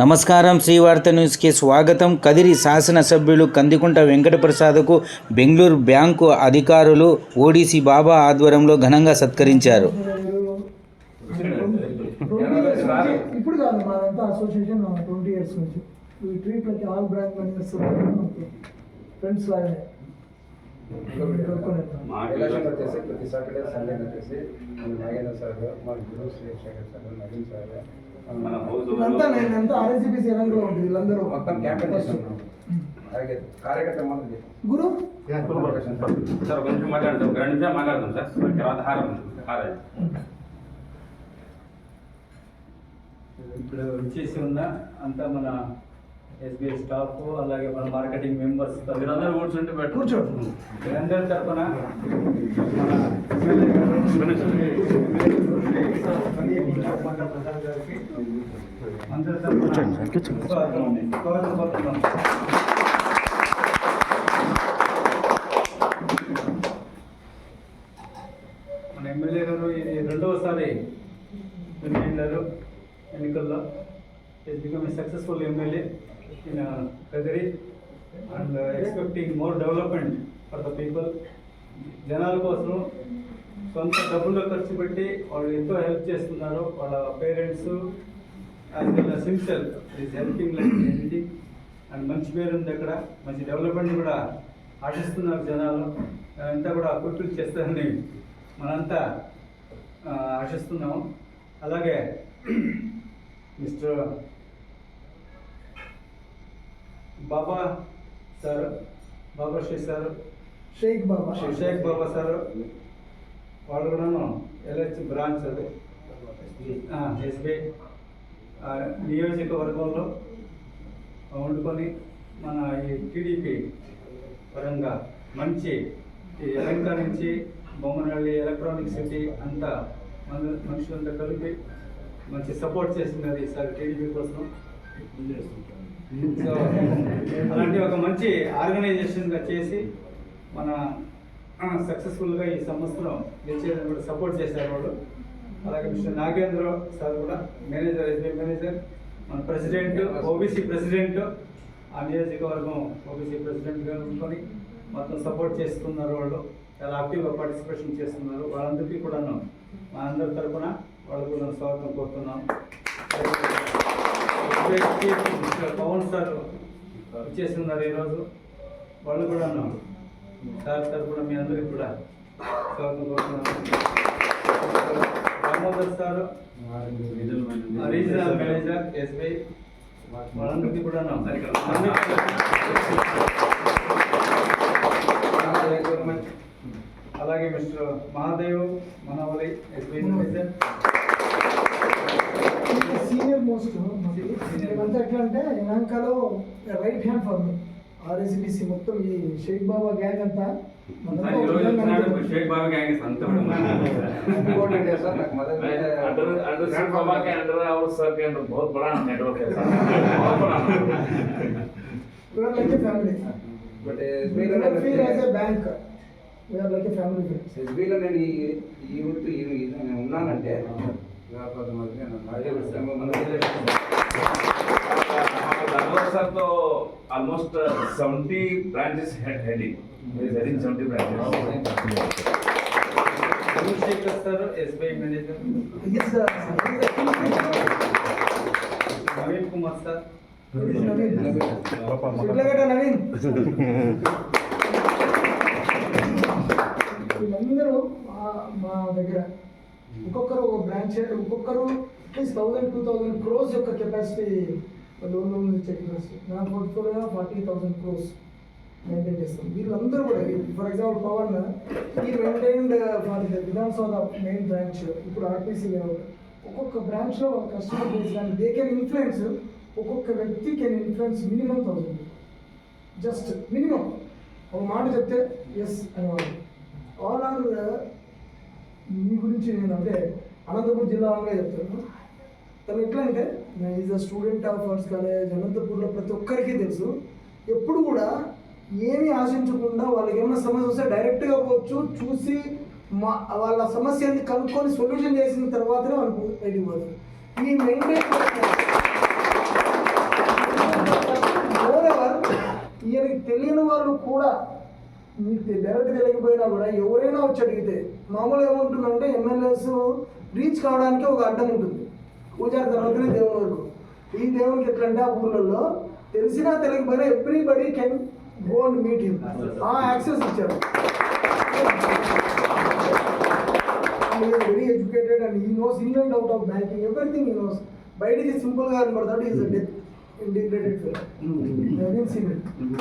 నమస్కారం శ్రీవార్త న్యూస్కి స్వాగతం. కదిరి శాసనసభ్యులు కందికుంట వెంకటప్రసాద్కు బెంగళూరు బ్యాంకు అధికారులు ఓడిసి బాబా ఆధ్వర్యంలో ఘనంగా సత్కరించారు. వచ్చేసి ప్రతి సాటర్డే సండే వచ్చేసి Nagendra sir sir Naveen sir మన హౌస్ ఇదంతా నేను ఎంత ఆర్ఎస్సిపి ఎలంగా ఉంటుంది వీళ్ళందరూ. మొత్తం క్యాంపెయిన్ చేస్తున్నాం అలాగే కార్యకర్త మంది గురు? సార్ ఒక నిమిషం మాట్లాడండి. ఒక రెండు నిమిషాలు మాట్లాడదాం సార్. తర్వాత హారం హారం. ఇప్పుడు వచ్చేసి ఉన్న అంతా మన ఎస్బీఐ స్టాఫ్ అలాగే మన మార్కెటింగ్ మెంబర్స్ మీరందరూ కూర్చుంటే బెటర్. కూర్చోండి. వీరందరి తరఫున మన ఎమ్మెల్యే గారు, ప్రసాద్ గారికి అందరి తరఫున. మన ఎమ్మెల్యే గారు ఇది రెండవసారి ఎన్నికలు ఎన్నికల్లో. Is become successful MLA. In uh, and and expecting more development for the people జనాల కోసం సొంత డబ్బుల్లో ఖర్చు పెట్టి వాళ్ళు ఎంతో హెల్ప్ చేస్తున్నారు. వాళ్ళ parents as well as himself is helping like anything and మంచి పేరు ఉంది అక్కడ. మంచి డెవలప్మెంట్ కూడా ఆశిస్తున్నారు జనాలు. అంతా కూడా కుట్టు చేస్తారని మనంతా ఆశిస్తున్నాము. అలాగే mister Baba sir Baba Shri sir. Sheikh Baba. Sheikh Baba sir. వాళ్ళు కూడాను ఎల్హెచ్ బ్రాంచ్ అది. ఎస్బీఐ నియోజకవర్గంలో వండుకొని మన ఈ టీడీపీ పరంగా మంచి నుంచి బొమ్మనహಳ್ಳಿ ఎలక్ట్రానిక్ సిటీ అంతా మన మనుషులంతా కలిపి మంచి సపోర్ట్ చేస్తున్నది ఈసారి టీడీపీ కోసం. సో అలాంటి ఒక మంచి ఆర్గనైజేషన్గా చేసి మన సక్సెస్ఫుల్గా ఈ సంవత్సరం గెలిచేదని కూడా సపోర్ట్ చేశారు వాళ్ళు అలాగే మిస్టర్ నాగేంద్ర సార్ కూడా మేనేజర్ ఎస్బీఐ మేనేజర్ మన ప్రెసిడెంట్ ఓబీసీ ప్రెసిడెంట్ ఆ నియోజకవర్గం ఓబీసీ ప్రెసిడెంట్గా ఉంచుకొని మొత్తం సపోర్ట్ చేస్తున్నారు వాళ్ళు. చాలా యాక్టివ్గా పార్టిసిపేషన్ చేస్తున్నారు. వాళ్ళందరికీ కూడాను మా అందరి తరపున వాళ్ళకు కూడా స్వాగతం కోరుతున్నాం. మిస్టర్ పవన్ సార్ ఇచ్చేస్తున్నారు ఈరోజు. వాళ్ళు కూడా కూడాను సార్ తరపున మీ అందరికి కూడా స్వాగతం కోరుతున్నాను Damodar sir regional manager SBI వాళ్ళందరికీ కూడా కూడాను అలాగే mister Mahadev Manavali SBI manager senior most మేమంతా ఎట్లా అంటే యనాంకలో రైట్ హ్యాండ్ ఫర్ మీ ఆర్ఎస్సిపిసి మొత్తం ఈ షేక్ బాబా గ్యాంగ్ అంతా మనంతా ఈ ఒక రోజు విధంగా వచ్చినాడు ఉంటుంది. షేక్ బాబా గ్యాంగ్ అంతా కూడా ఇంకోటి ఏంటంటే సార్ నాకు మొదటి अंडर अंडर सिर्फ बाबा के अंडर है और सर के अंदर बहुत बड़ा नेटवर्क है सर बहुत बड़ा We are like a family. But We ఎస్బీఐలో do not feel as a bank. We are like a family. friends. ఎస్బీఐలో నేను ఈ ఈ యూత్ ఈ ఈ- నేను ఉన్నానంటే sir, so almost uh, 70 branches had heading. There is heading 70 branches. Abhishek sir, SBI manager. Yes, sir. Naveen Kumar sir. వీళ్ళందరూ మా దగ్గర Hmm. ఒక్కొక్కరు ఒక బ్రాంచ్ ఒక్కొక్కరు at least thousand two thousand crores యొక్క కెపాసిటీ లోన్ లోన్ చెక్ నా portfolio forty thousand crores maintain చేస్తాం. వీళ్ళందరూ కూడా ఫర్ ఎగ్జాంపుల్ పవన్ ఈ maintained for Vidhansabha main branch ఇప్పుడు ఆర్టీసీ లేవు ఒక్కొక్క బ్రాంచ్లో ఒక కస్టమర్ బేస్ కానీ దే కెన్ ఇన్ఫ్లుయెన్స్ ఒక్కొక్క వ్యక్తి can influence minimum thousand just minimum ఒక మాట చెప్తే ఎస్ అనేవాళ్ళు. ఆల్ ఆర్ మీ గురించి నేను అంటే అనంతపురం జిల్లా వాళ్ళగా చెప్తాను. తను ఎట్లా అంటే is a student of arts college అనంతపూర్లో ప్రతి ఒక్కరికి తెలుసు. ఎప్పుడు కూడా ఏమీ ఆశించకుండా వాళ్ళకి ఏమైనా సమస్య వస్తే డైరెక్ట్గా పోవచ్చు చూసి మా వాళ్ళ సమస్యని కనుక్కొని సొల్యూషన్ చేసిన తర్వాతనే వాళ్ళు బయటికి పోతారు. ఈ మెయింటైన్ ఈయనకి తెలియని వాళ్ళు కూడా డైరెక్ట్ తెలియకపోయినా కూడా ఎవరైనా వచ్చి అడిగితే మామూలుగా ఏముంటుందంటే ఎమ్మెల్యేస్ రీచ్ కావడానికి ఒక అడ్డం ఉంటుంది. పూజారి తర్వాతనే దేవుని వరకు. ఈ దేవునికి ఎట్లంటే ఆ ఊర్లలో తెలిసినా తెలియకపోయినా everybody can go and meet him ఆ యాక్సెస్ ఇచ్చారు. Very educated and he knows in and out of banking everything he knows బయటికి సింపుల్గా కనబడతాడు is death integrated film. You haven't seen it. Mm.